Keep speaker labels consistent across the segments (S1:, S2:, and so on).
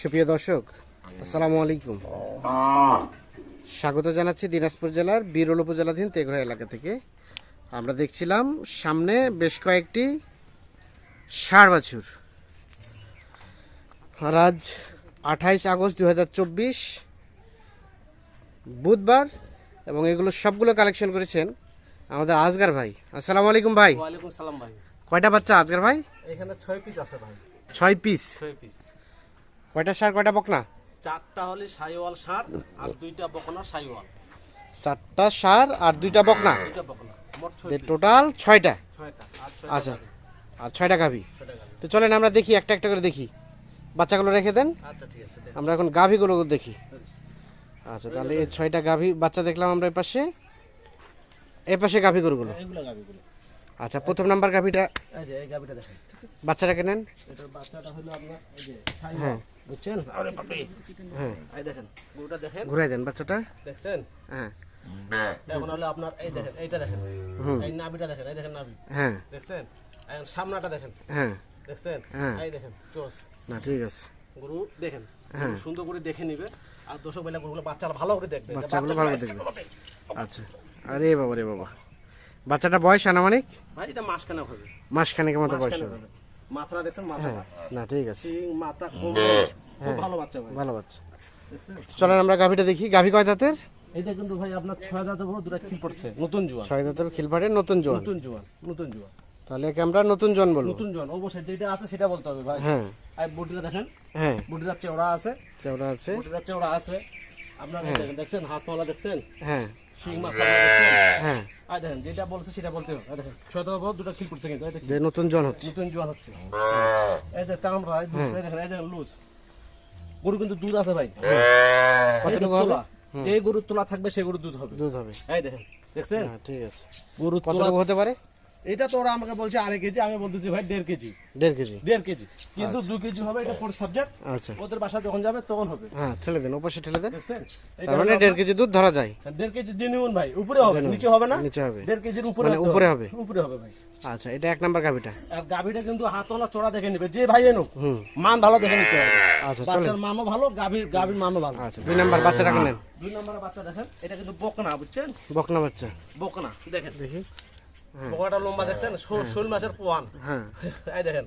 S1: সুপ্রিয় দর্শক আসসালামু আলাইকুম। স্বাগত জানাচ্ছি দিনাজপুর জেলার বিরল উপজেলাধীন তেঘরা এলাকা থেকে। আমরা দেখছিলাম সামনে বেশ কয়েকটি ষাড় বাছুর। আজ আঠাইশ আগস্ট দু হাজার চব্বিশ বুধবার এবং এগুলো সবগুলো কালেকশন করেছেন আমাদের আজগার ভাই। আসসালামু আলাইকুম ভাই।
S2: সালাম ভাই।
S1: কয়টা বাচ্চা আজগার ভাই?
S2: এখানে ছয় পিস আছে ভাই।
S1: ছয় পিস।
S2: ছয় পিস।
S1: কয়টা সার কয়টা বকনা?
S2: চারটা হলে সাইওয়াল ষাট আর দুইটা বকনা সাইওয়াল।
S1: চারটা সার আর দুইটা বকনা?
S2: দুইটা বকনা মোট ছয়
S1: টোটাল ছয়টা? আচ্ছা আর ছয়টা গাভি?
S2: ছয়টা গাভী।
S1: তো চলেন আমরা দেখি একটা একটা করে দেখি। বাচ্চাগুলো রেখে দেন।
S2: আচ্ছা ঠিক আছে
S1: আমরা এখন গাভিগুলো দেখি। আচ্ছা তাহলে এই ছয়টা গাভি বাচ্চা দেখলাম আমরা এই পাশে। এই পাশে গাভি গরুগুলো। আচ্ছা প্রথম নাম্বার গাভিটা
S2: এই যে এই গাভিটা দেখেন
S1: বাচ্চাটাকে নেন।
S2: এটার বাচ্চাটা হলো আপনার এই যে
S1: হ্যাঁ।
S2: বুঝছেন? আরে বাপরে।
S1: হ্যাঁ।
S2: এই দেখেন গরুটা দেখেন?
S1: ঘুরাই দেন বাচ্চাটা।
S2: দেখছেন?
S1: হ্যাঁ।
S2: এখন হলো আপনার এই দেখেন এইটা দেখেন। এই নাভিটা দেখেন এই দেখেন নাভি।
S1: হ্যাঁ।
S2: দেখছেন? এখন সামনাটা দেখেন।
S1: হ্যাঁ।
S2: দেখছেন?
S1: হ্যাঁ।
S2: এই দেখেন চোস।
S1: না ঠিক আছে।
S2: গরু দেখেন
S1: হ্যাঁ।
S2: সুন্দর করে দেখে নিবে। আর দর্শক বেলা গরুগুলো বাচ্চারা ভালো করে দেখবে।
S1: বাচ্চাগুলো ভালো করে দেখবে। আচ্ছা। আরে বাবা রে বাবা। বাচ্চাটা বয়স আনুমানিক?
S2: ভাই এটা মাস কেন হবে।
S1: মাসখানেকের মতো বয়স হবে।
S2: মাথাটা দেখছেন মাথা
S1: হ্যাঁ। না ঠিক আছে।
S2: সিং মাথা খুব খুব ভালো বাচ্চা ভাই।
S1: ভালো বাচ্চা। চলেন আমরা গাভিটা দেখি। গাভি কয় দাঁতের
S2: এটা কিন্তু ভাই আপনার ছয় দাঁতে বড় দুটা খিল পড়ছে। নতুন জোয়ান।
S1: ছয় দাঁতের খিলফাটের নতুন জোয়ান।
S2: নতুন জোয়ান নতুন জোয়ান।
S1: তাহলে একে আমরা নতুন জোয়ান বলব।
S2: নতুন জোয়ান অবশ্যই যেটা আছে সেটা বলতে হবে ভাই।
S1: হ্যাঁ।
S2: আর বডিটা দেখেন।
S1: হ্যাঁ।
S2: বডিটা চেওড়া আছে।
S1: কেমন আছে।
S2: বডিটা চেওড়া আছে। আপনার দেখেন দেখছেন? হাত দেখছেন?
S1: হ্যাঁ।
S2: শিং মাথা
S1: হ্যাঁ।
S2: আর দেখেন যেটা বলছে সেটা বলতে হবে। এই দেখেন ছয় দাঁতে বড় দুটা কিন্তু।
S1: নতুন জন হচ্ছে।
S2: নতুন হচ্ছে। এই যে চামড়া এই লুজ, এই দেখেন এই দেখেন লুজ। গরু কিন্তু দুধ আছে ভাই। যে
S1: হবে?
S2: তোলা, যে গরুর তোলা থাকবে সে গরুর দুধ হবে।
S1: দুধ হবে।
S2: এই দেখেন দেখছেন?
S1: হ্যাঁ ঠিক আছে।
S2: গরুর তোলা
S1: হতে পারে?
S2: এটা তো ওরা আমাকে বলছে আড়াই কেজি আমি বলতেছি ভাই দেড় কেজি।
S1: দেড় কেজি।
S2: দেড় কেজি। কিন্তু দু কেজি হবে এটা পর সাবজেক্ট
S1: আচ্ছা।
S2: ওদের বাসা যখন যাবে তখন হবে।
S1: হ্যাঁ ঠেলে দেন ওপাশে ঠেলে দেন। তার মানে দেড় কেজি দুধ ধরা যায়।
S2: দেড় কেজি জেনুইন ভাই উপরে হবে নিচে হবে না?
S1: নিচে হবে।
S2: দেড় কেজির উপরে
S1: মানে উপরে হবে?
S2: উপরে হবে ভাই।
S1: আচ্ছা এটা এক নাম্বার গাভিটা।
S2: আর গাভীটা কিন্তু হাতওয়ালা চড়া দেখে নিবে যে ভাই এনো মান ভালো দেখে নিতে হবে।
S1: আচ্ছা
S2: বাচ্চার মানও ভালো গাভীর গাভীর মানও ভালো।
S1: আচ্ছা দুই নাম্বার বাচ্চাটাকে নেন
S2: দুই নম্বরের বাচ্চা দেখেন এটা কিন্তু বকনা বুঝছেন?
S1: বকনা বাচ্চা।
S2: বকনা দেখেন।
S1: দেখি। হ্যাঁ।
S2: লম্বা দেখছেন? শোল শোল মাছের পোয়ান।
S1: হ্যাঁ।
S2: এই দেখেন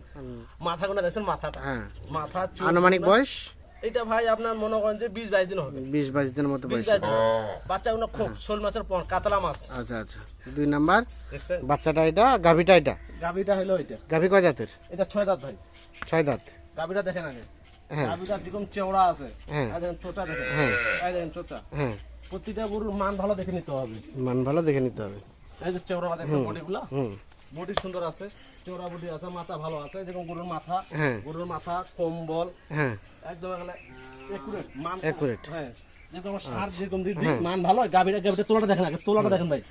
S2: মাথা গুনা দেখছেন মাথাটা?
S1: হ্যাঁ।
S2: মাথা
S1: আনুমানিক বয়স?
S2: এটা ভাই আপনার মনে করেন যে বিশ বাইশ দিন হবে।
S1: বিশ বাইশ দিনের মতো বয়স।
S2: বাচ্চা গুলো খুব শোল মাছের কাতলা মাছ।
S1: আচ্ছা আচ্ছা। দুই নাম্বার। বাচ্চাটা এটা গাভিটা এটা?
S2: গাভীটা হলো এটা।
S1: গাভি কয় দাঁতের
S2: এটা ছয় দাঁত ভাই।
S1: ছয় দাঁত
S2: গাভীটা দেখেন আগে।
S1: হ্যাঁ।
S2: যেরকম চেওড়া আছে
S1: হ্যাঁ।
S2: দেখেন চোচা দেখেন।
S1: হ্যাঁ।
S2: দেখেন চোচা।
S1: হ্যাঁ।
S2: প্রতিটা গরুর মান ভালো দেখে নিতে হবে।
S1: মান ভালো দেখে নিতে হবে।
S2: এই যে দেখছেন বডিগুলা।
S1: হুম।
S2: বডি সুন্দর আছে বডি আছে মাথা ভালো আছে যেরকম গরুর মাথা
S1: হ্যাঁ।
S2: গরুর মাথা কম্বল
S1: হ্যাঁ।
S2: একদম একুরেট মান
S1: Accurate।
S2: হ্যাঁ যেরকম সার যেরকম দিক দিক মান ভালো গাভীর গাভীটা তোলাটা দেখেন আগে তোলাটা দেখেন ভাই।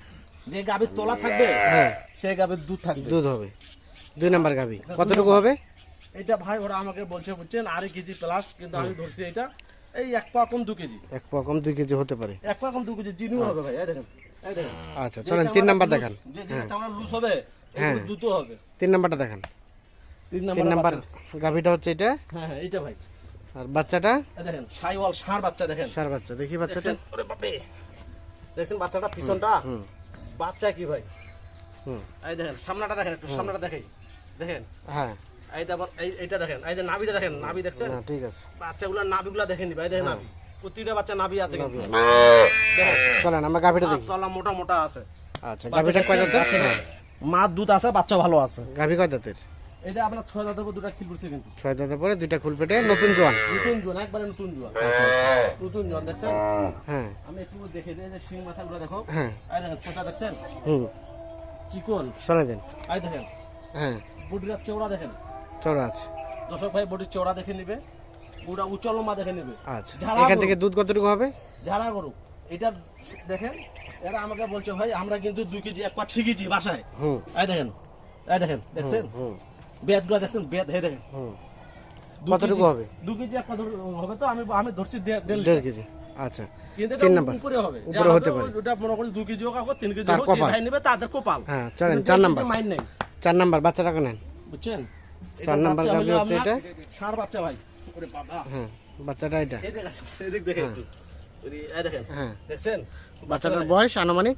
S2: যে গাভীর তোলা থাকবে
S1: হ্যাঁ।
S2: সেই গাভীর দুধ থাকবে।
S1: দুধ হবে। দুই নাম্বার গাভি। কতটুকু হবে?
S2: এটা ভাই ওরা আমাকে বলছে বুঝছেন আড়াই কেজি প্লাস কিন্তু আমি ধরছি এটা এই এক পা কম দু কেজি।
S1: এক কম দুই কেজি হতে পারে।
S2: এক পা কম দু কেজি জিনিউ হবে ভাই দেখেন।
S1: আচ্ছা চলেন তিন নাম্বার দেখান।
S2: লুজ হবে
S1: হ্যাঁ।
S2: দুটো হবে।
S1: তিন নাম্বারটা দেখান।
S2: তিন নাম্বার
S1: গাভিটা হচ্ছে এটা?
S2: হ্যাঁ হ্যাঁ এইটা ভাই।
S1: আর বাচ্চাটা?
S2: দেখেন সাইওয়াল ষাঁড় বাচ্চা দেখেন।
S1: সার বাচ্চা দেখি বাচ্চাটা।
S2: ওরে বাপরে। দেখছেন বাচ্চাটা পিছনটা?
S1: হুম।
S2: বাচ্চা কি ভাই?
S1: হুম।
S2: এই দেখেন সামনাটা দেখেন একটু সামনাটা দেখেন দেখেন?
S1: হ্যাঁ।
S2: এই তারপর এই এইটা দেখেন এই যে নাভিটা দেখেন নাভি দেখছেন?
S1: ঠিক আছে।
S2: বাচ্চাগুলোর নাভিগুলো দেখেন এই দেখেন নাভি। প্রতিটা বাচ্চা নাভি আছে কিন্তু।
S1: চলেন আমরা গাভিটা দেখি।
S2: তলা মোটা মোটা আছে।
S1: আচ্ছা গাভিটা কয় দাঁতের? হ্যাঁ।
S2: মার দুধ আছে বাচ্চা ভালো আছে।
S1: গাভি কয় দাঁতের?
S2: এটা আপনার ছয় দাঁতের উপর দুটা খিল পড়ছে কিন্তু।
S1: ছয় দাঁতের পরে দুইটা খুল পেটে নতুন জোয়ান।
S2: নতুন জোয়ান একবারে নতুন জোয়ান।
S1: আচ্ছা আচ্ছা।
S2: নতুন জোয়ান দেখছেন?
S1: হ্যাঁ।
S2: আমি একটু দেখে দিই যে শিং মাথাগুলো দেখো।
S1: হ্যাঁ।
S2: এই দেখেন চোটা দেখছেন?
S1: হুম।
S2: চিকন।
S1: সরে দেন।
S2: এই দেখেন।
S1: হ্যাঁ।
S2: বডিটা চৌড়া দেখেন।
S1: চড়া আছে।
S2: দর্শক ভাই বডির চৌড়া দেখে নিবে। পুরা উচ্চ লম্বা দেখে নিবে।
S1: আচ্ছা এখান থেকে দুধ কতটুকু হবে?
S2: ঝাড়া গরু। এটা দেখেন এরা আমাকে বলছে ভাই আমরা কিন্তু দুই কেজি এক পা ছিগেছি বাসায়। এই দেখেন এই দেখেন দেখছেন?
S1: হুম।
S2: বেদগুলো দেখছেন? বেদ হে দেখেন।
S1: কতটুকু হবে?
S2: দু কেজি এক পা হবে তো? আমি আমি ধরছি দেড়
S1: কেজি। আচ্ছা
S2: কিন্তু
S1: তিন নাম্বার।
S2: উপরে হবে।
S1: উপরে হতে পারে।
S2: ওটা মনে করি দু কেজি হোক আর কেজি হোক ভাই নেবে তাদের কোপাল।
S1: হ্যাঁ চলেন নাম্বার।
S2: মাইন নেই।
S1: চার নাম্বার বাচ্চাটাকে নেন।
S2: বুঝছেন?
S1: চার নাম্বার হচ্ছে এটা।
S2: ষাঁড় বাচ্চা ভাই। ওরে বাবা
S1: হ্যাঁ বাচ্চাটা এটা।
S2: এদিক দেখেন একটু।
S1: হ্যাঁ।
S2: দেখছেন?
S1: বাচ্চাটার বয়স আনুমানিক?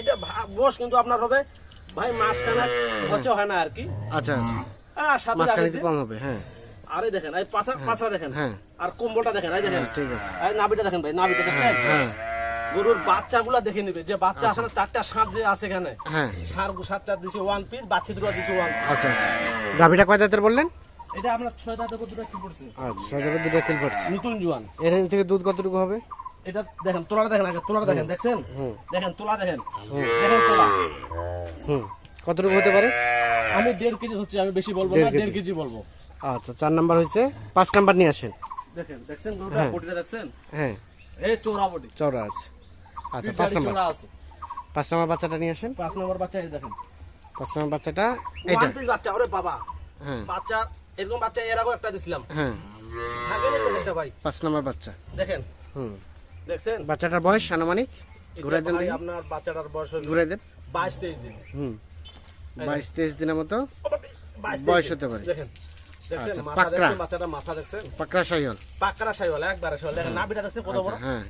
S2: এটা বয়স কিন্তু আপনার হবে ভাই মাস খানেক হচ্ছে হয় না আর কি।
S1: আচ্ছা আচ্ছা।
S2: আর সাথে
S1: কম হবে হ্যাঁ।
S2: আরে দেখেন এই পাছা পাছা দেখেন।
S1: হ্যাঁ।
S2: আর কম্বলটা দেখেন এই দেখেন।
S1: ঠিক আছে।
S2: এই নাভিটা দেখেন ভাই নাভিটা দেখছেন?
S1: হ্যাঁ
S2: গরুর বাচ্চাগুলা দেখে নিবে যে বাচ্চা আসলে চারটা সাপ যে আছে এখানে
S1: হ্যাঁ।
S2: সার সাতটা দিছে ওয়ান পিস বাচ্চা দুটো দিছে ওয়ান
S1: আচ্ছা আচ্ছা। গাভিটা কয় দাঁতের বললেন?
S2: এটা আপনার ছয় দাঁতের দুটো কি পড়ছে
S1: আচ্ছা ছয় দাঁতের দুটো কিল পড়ছে
S2: নতুন জোয়ান।
S1: এর থেকে দুধ কতটুকু হবে?
S2: এটা দেখেন তোলাটা দেখেন আগে তোলাটা দেখেন দেখছেন? দেখেন তোলা দেখেন। দেখেন তোলা।
S1: কতটুকু হতে পারে?
S2: আমি দেড় কেজি হচ্ছে আমি বেশি বলব না
S1: দেড় কেজি।
S2: বলব।
S1: আচ্ছা চার নাম্বার হয়েছে। পাঁচ নাম্বার নিয়ে আসেন।
S2: দেখেন দেখছেন গরুটা?
S1: হ্যাঁ।
S2: বডিটা দেখছেন?
S1: হ্যাঁ।
S2: এই চৌরা বডি।
S1: চওড়া আছে। আচ্ছা পাঁচ নাম্বার।
S2: চৌরা আছে।
S1: পাঁচ নাম্বার বাচ্চাটা নিয়ে আসেন।
S2: পাঁচ নম্বর বাচ্চা এই দেখেন।
S1: পাঁচ নাম্বার বাচ্চাটা এইটা।
S2: বাচ্চা ওরে বাবা।
S1: হ্যাঁ।
S2: বাচ্চা এরকম বাচ্চা এর আগেও একটা দিছিলাম।
S1: হ্যাঁ।
S2: ভাই।
S1: পাঁচ নাম্বার বাচ্চা।
S2: দেখেন।
S1: হুম।
S2: দেখছেন?
S1: বাচ্চাটার বয়স আনুমানিক? ঘুরে দেন
S2: ভাই, আপনার বাচ্চাটার বয়স
S1: ঘুরে দেন।
S2: বাইশ তেইশ দিন।
S1: হুম। বাইশ তেইশ দিনের মতো বয়স হতে পারে।
S2: দেখেন
S1: হ্যাঁ।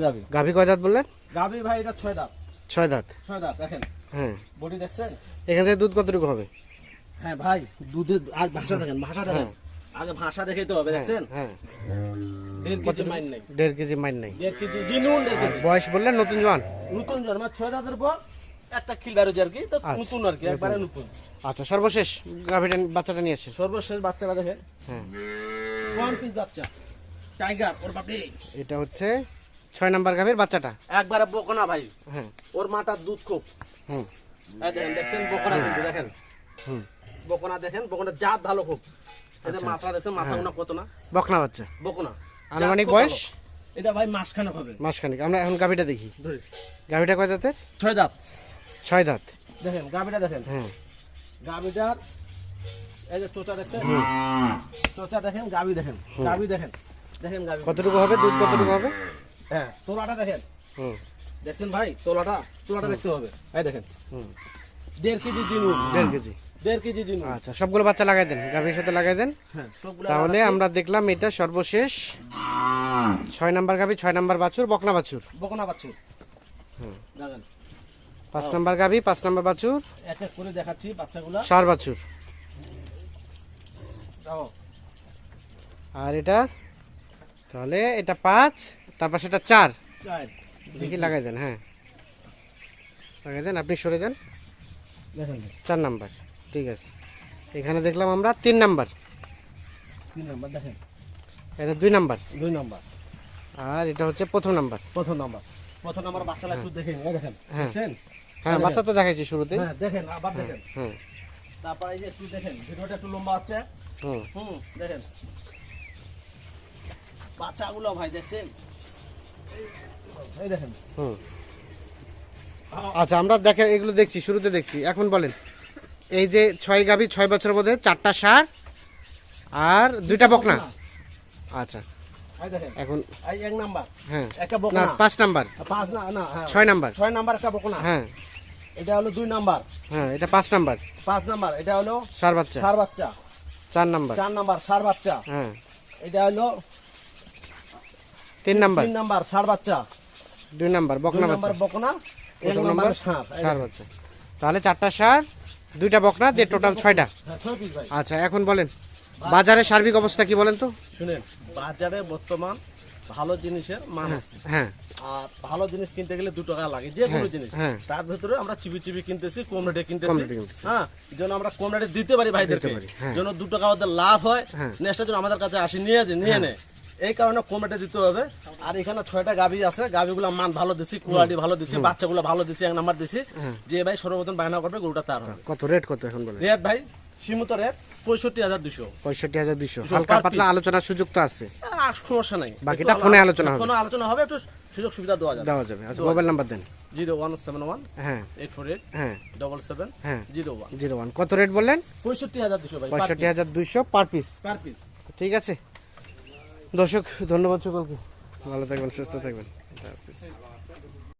S2: গাভি।
S1: গাভি কয় দাঁত বললেন?
S2: গাভি ভাই এটা ছয় দাঁত।
S1: ছয় দাঁত।
S2: ছয় দাঁত দেখেন।
S1: হ্যাঁ।
S2: বডি দেখছেন?
S1: এখান থেকে দুধ কতটুকু হবে?
S2: হ্যাঁ ভাই দুধের আজ ভাষা দেখেন ভাষা দেখেন। আগে ভাষা দেখে তো হবে দেখছেন?
S1: হ্যাঁ।
S2: দেড় কেজি মাইন নাই।
S1: দেড় কেজি মাইন নাই।
S2: দেড় কেজি জিনুন দেড় কেজি।
S1: বয়স বললেন নতুন জোয়ান।
S2: নতুন জন্ম ছয় দাঁতের পর একটা খিল বেরোছে আর কি তো
S1: আচ্ছা,
S2: নতুন আর কি একবারে নতুন।
S1: আচ্ছা সর্বশেষ গাভিটা বাচ্চাটা নিয়ে আসেন।
S2: সর্বশেষ বাচ্চাটা দেখেন।
S1: হ্যাঁ।
S2: ওয়ান পিস বাচ্চা। টাইগার ওর বাপরে
S1: এটা হচ্ছে ছয় নাম্বার গাভির বাচ্চাটা।
S2: একবারে বকনা ভাই।
S1: হ্যাঁ।
S2: ওর মাটার দুধ খুব। দেখছেন বকনা কিন্তু দেখেন?
S1: হুম।
S2: বকনা দেখেন বকনা জাত ভালো খুব। এদের মাথা দেখছেন মাথা গুনা কত না?
S1: বকনা বাচ্চা।
S2: বকনা।
S1: আনুমানিক বয়স?
S2: এটা ভাই মাসখানেক হবে।
S1: মাসখানিক। আমরা এখন গাভিটা দেখি। গাভিটা কয় দাঁতের?
S2: ছয় দাঁত।
S1: ছয় দাঁত।
S2: দেখেন গাবিটা দেখেন।
S1: হ্যাঁ।
S2: গাবিটার এই যে চোচা দেখছেন? চোচা দেখেন গাবি দেখেন। গাবি দেখেন। দেখেন গাবি
S1: কতটুকু হবে? দুধ কতটুকু হবে?
S2: হ্যাঁ তোলাটা দেখেন।
S1: হুম।
S2: দেখছেন ভাই? তোলাটা তোলাটা দেখতে হবে। এই দেখেন। দেড় কেজি জিনুন
S1: দেড় কেজি।
S2: দেড় কেজি জিনুন
S1: আচ্ছা সবগুলো বাচ্চা লাগাই দেন গাভীর সাথে লাগাই দেন।
S2: হ্যাঁ
S1: তাহলে আমরা দেখলাম এটা সর্বশেষ। ছয় নাম্বার গাভী ছয় নাম্বার বাছুর বকনা বাছুর।
S2: বকনা দেখেন
S1: পাঁচ নাম্বার গাভী পাঁচ নাম্বার বাছুর।
S2: এক এক করে দেখাচ্ছি বাচ্চাগুলা।
S1: সার বাছুর। আর এটা তাহলে এটা পাঁচ তারপর সেটা চার।
S2: চার।
S1: দেখি লাগাই দেন? হ্যাঁ। লাগাই দেন? আপনি সরে যান।
S2: দেখেন
S1: চার নাম্বার। ঠিক আছে। এখানে দেখলাম আমরা তিন নাম্বার।
S2: তিন নাম্বার দেখেন।
S1: এটা দুই নাম্বার।
S2: দুই নাম্বার।
S1: আর এটা হচ্ছে প্রথম নাম্বার।
S2: প্রথম নাম্বার। প্রথম নাম্বার বাচ্চালা একটু দেখেন এই দেখেন।
S1: হ্যাঁ। হ্যাঁ বাচ্চা তো দেখাইছি শুরুতে
S2: হ্যাঁ দেখেন আবার দেখেন।
S1: হুম
S2: তারপর এই যে একটু দেখেন ভিডিওটা একটু লম্বা হচ্ছে।
S1: হুম।
S2: হুম দেখেন। বাচ্চাগুলো ভাই দেখছেন? এই দেখেন।
S1: হুম। আচ্ছা আমরা দেখে এগুলো দেখছি শুরুতে দেখছি। এখন বলেন এই যে ছয় গাভী ছয় বছরের মধ্যে চারটা সার আর দুইটা বকনা? আচ্ছা। এখন
S2: এই এক নাম্বার
S1: হ্যাঁ।
S2: একটা বকনা।
S1: পাঁচ নাম্বার।
S2: পাঁচ না না হ্যাঁ।
S1: ছয় নাম্বার।
S2: ছয় নাম্বার একটা বকনা।
S1: হ্যাঁ।
S2: এটা হলো দুই নাম্বার।
S1: হ্যাঁ এটা পাঁচ নাম্বার।
S2: পাঁচ নাম্বার এটা হলো
S1: সার বাচ্চা।
S2: সার বাচ্চা।
S1: চার নাম্বার।
S2: চার নাম্বার সার বাচ্চা।
S1: হ্যাঁ।
S2: এটা হলো
S1: তিন নাম্বার।
S2: তিন নাম্বার সার বাচ্চা।
S1: দুই নাম্বার বকনা
S2: নাম্বার বকনা এক নাম্বার
S1: নাম্বার
S2: সার
S1: সার বাচ্চা। তাহলে চারটা সার দুইটা বকনা দিয়ে টোটাল ছয়টা।
S2: হ্যাঁ
S1: আচ্ছা এখন বলেন বাজারে সার্বিক অবস্থা কি বলেন তো?
S2: শুনেন বাজারে বর্তমান ভালো জিনিসের মান আছে।
S1: হ্যাঁ।
S2: আর ভালো জিনিস কিনতে গেলে দু টাকা লাগে যে কোনো
S1: হ্যাঁ,
S2: জিনিস।
S1: হ্যাঁ।
S2: তার ভিতরে আমরা চিবি চিবি কিনতেছি কম রেটে কিনতেছি। হ্যাঁ যেন আমরা কম রেটে দিতে পারি ভাইদেরকে।
S1: দিতে পারি, হ্যাঁ।
S2: যেন দু টাকা ওদের লাভ হয়
S1: হ্যাঁ।
S2: নেক্সট যেন আমাদের কাছে আসি নিয়ে নিয়ে নেয়। এই কারণে কম রেটে দিতে হবে। আর এখানে ছয়টা গাভি আছে। গাভিগুলো মান ভালো দিছি কোয়ালিটি ভালো দিছি বাচ্চাগুলো ভালো দিছি এক নাম্বার দিছি। যে ভাই সর্বপ্রথম বায়না করবে গরুটা তার হবে।
S1: কত রেট কত এখন বলেন?
S2: রেট ভাই সীমিত রেট পঁয়ষট্টি হাজার দুশো
S1: পঁয়ষট্টি হাজার
S2: দুশো
S1: হালকা পাতলা আলোচনার সুযোগ তো আছে।
S2: সমস্যা নাই।
S1: বাকিটা ফোনে আলোচনা হবে।
S2: ফোনে আলোচনা হবে একটু সুযোগ সুবিধা দেওয়া যাবে।
S1: দেওয়া যাবে। আচ্ছা মোবাইল নাম্বার দেন।
S2: জিরো ওয়ান সেভেন ওয়ান
S1: হ্যাঁ।
S2: এইট ফোর এইট
S1: হ্যাঁ।
S2: ডবল সেভেন
S1: হ্যাঁ।
S2: Zero one.
S1: Zero one. কত রেট বললেন?
S2: পঁয়ষট্টি হাজার দুশো
S1: পঁয়ষট্টি হাজার দুইশো পার পিস
S2: পার পিস
S1: ঠিক আছে। দর্শক ধন্যবাদ সকলকে ভালো থাকবেন সুস্থ থাকবেন।